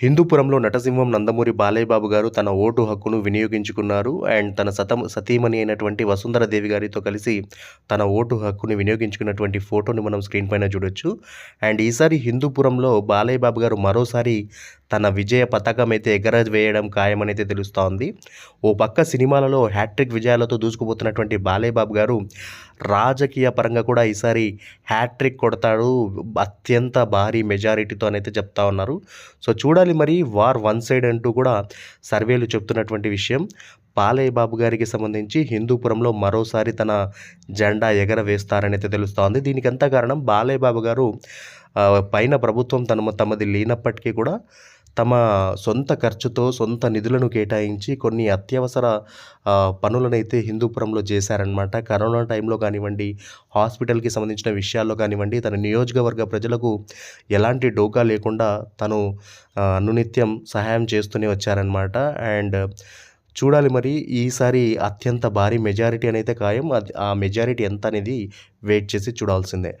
హిందూపురంలో నటసింహం నందమూరి బాలయ్యబాబు గారు తన ఓటు హక్కును వినియోగించుకున్నారు అండ్ తన సతం సతీమణి అయినటువంటి వసుంధర దేవి గారితో కలిసి తన ఓటు హక్కును వినియోగించుకున్నటువంటి ఫోటోని మనం స్క్రీన్ పైన చూడొచ్చు. అండ్ ఈసారి హిందూపురంలో బాలయ్యబాబు గారు మరోసారి తన విజయ పతాకం అయితే ఎగరవేయడం ఖాయమనైతే తెలుస్తోంది. ఓ పక్క సినిమాలలో హ్యాట్రిక్ విజయాలతో దూసుకుపోతున్నటువంటి బాలయ్యబాబు గారు రాజకీయ పరంగా కూడా ఈసారి హ్యాట్రిక్ కొడతాడు. అత్యంత భారీ మెజారిటీతో అయితే చెప్తా ఉన్నారు. సో చూడాలి మరి వార్ వన్ సైడ్ అంటూ కూడా సర్వేలు చెప్తున్నటువంటి విషయం. పాలయ్య బాబు గారికి సంబంధించి హిందూపురంలో మరోసారి తన జెండా ఎగరవేస్తారని అయితే తెలుస్తోంది దీనికి ఎంత కారణం బాలయ్య బాబు గారు పైన ప్రభుత్వం తన తమది లేనప్పటికీ కూడా తమ సొంత ఖర్చుతో సొంత నిధులను కేటాయించి కొన్ని అత్యవసర పనులనైతే హిందూపురంలో చేశారనమాట కరోనా టైంలో కానివ్వండి హాస్పిటల్కి సంబంధించిన విషయాల్లో కానివ్వండి తన నియోజకవర్గ ప్రజలకు ఎలాంటి డోకా లేకుండా తను అనునిత్యం సహాయం చేస్తూనే వచ్చారనమాట అండ్ చూడాలి మరి ఈసారి అత్యంత భారీ మెజారిటీ అనేది ఖాయం. అది ఆ మెజారిటీ ఎంత అనేది వెయిట్ చేసి చూడాల్సిందే.